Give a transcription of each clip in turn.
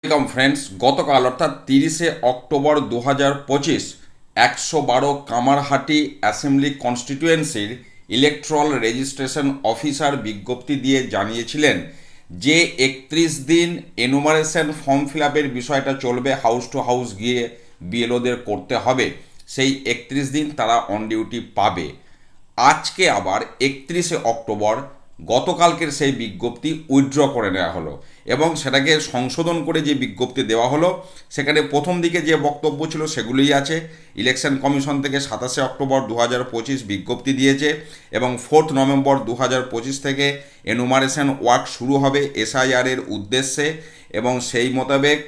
Welcome friends গতকাল, অর্থাৎ তিরিশে অক্টোবর দু হাজার পঁচিশ, একশো বারো কামারহাটি অ্যাসেম্বলি কনস্টিটিউয়েন্সির ইলেকট্রাল রেজিস্ট্রেশন অফিসার বিজ্ঞপ্তি দিয়ে জানিয়েছিলেন যে একত্রিশ দিন এনুমারেশন ফর্ম ফিল আপের বিষয়টা চলবে, হাউস টু হাউস গিয়ে বিএলওদের করতে হবে। সেই একত্রিশ দিন তারা অন ডিউটি পাবে। আজকে আবার একত্রিশে অক্টোবর গতকালকের সেই বিজ্ঞপ্তি উইথড্র করে নেওয়া হলো এবং সেটাকে সংশোধন করে যে বিজ্ঞপ্তি দেওয়া হলো, সেখানে প্রথম দিকে যে বক্তব্য ছিল সেগুলোই আছে। ইলেকশন কমিশন থেকে সাতাশে অক্টোবর দু হাজার পঁচিশ বিজ্ঞপ্তি দিয়েছে এবং ফোর্থ নভেম্বর দু হাজার পঁচিশ থেকে এনুমারেশন ওয়ার্ক শুরু হবে এসআইআরের উদ্দেশ্যে এবং সেই মোতাবেক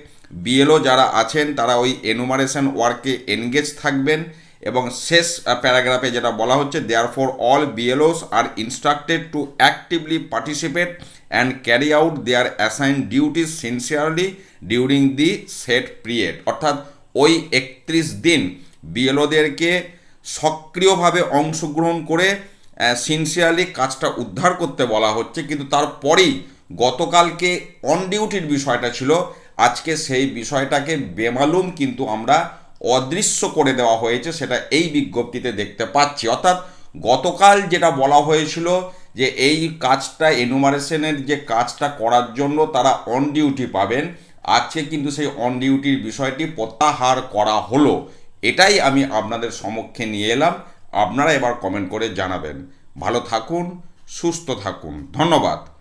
বিএলও যারা আছেন, তারা ওই এনুমারেশন ওয়ার্কে এনগেজ থাকবেন এবং শেষ প্যারাগ্রাফে যেটা বলা হচ্ছে there for all BLOs are instructed to actively participate and carry out their assign duties sincerely during the set period অর্থাৎ, ওই একত্রিশ দিন বিএলওদেরকে সক্রিয়ভাবে অংশগ্রহণ করে সিনসিয়ারলি কাজটা উদ্ধার করতে বলা হচ্ছে। কিন্তু তারপরেই গতকালকে অন ডিউটির বিষয়টা ছিল। আজকে সেই বিষয়টাকে বেমালুম কিন্তু আমরা অদৃশ্য করে দেওয়া হয়েছে, সেটা এই বিজ্ঞপ্তিতে দেখতে পাচ্ছি। অর্থাৎ গতকাল যেটা বলা হয়েছিল যে এই কাজটা, এনুমারেশনের যে কাজটা করার জন্য তারা অন ডিউটি পাবেন, আজকে কিন্তু সেই অন ডিউটির বিষয়টি প্রত্যাহার করা হলো। এটাই আমি আপনাদের সমক্ষে নিয়ে এলাম। আপনারা এবার কমেন্ট করে জানাবেন। ভালো থাকুন, সুস্থ থাকুন। ধন্যবাদ।